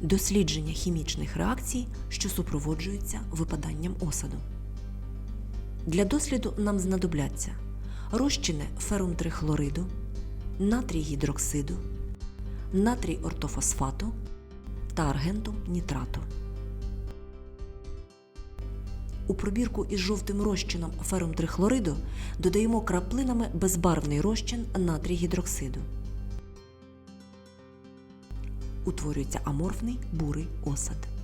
Дослідження хімічних реакцій, що супроводжуються випаданням осаду. Для досліду нам знадобляться розчини ферум-трихлориду, натрій гідроксиду, натрій ортофосфату та аргентум нітрату. У пробірку із жовтим розчином ферум-трихлориду додаємо краплинами безбарвний розчин натрій гідроксиду. Утворюється аморфний бурий осад.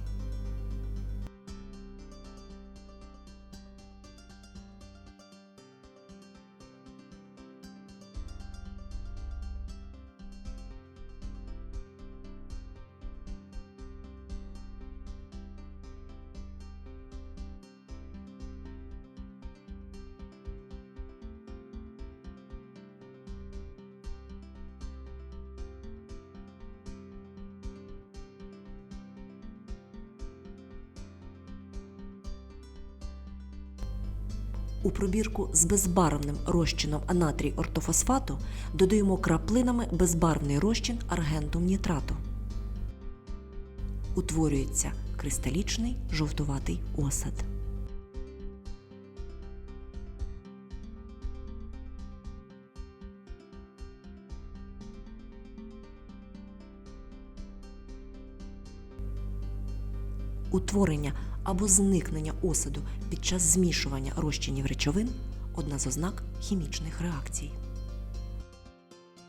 У пробірку з безбарвним розчином натрій ортофосфату додаємо краплинами безбарвний розчин аргентум нітрату. Утворюється кристалічний жовтуватий осад. Утворення або зникнення осаду під час змішування розчинів речовин одна з ознак хімічних реакцій.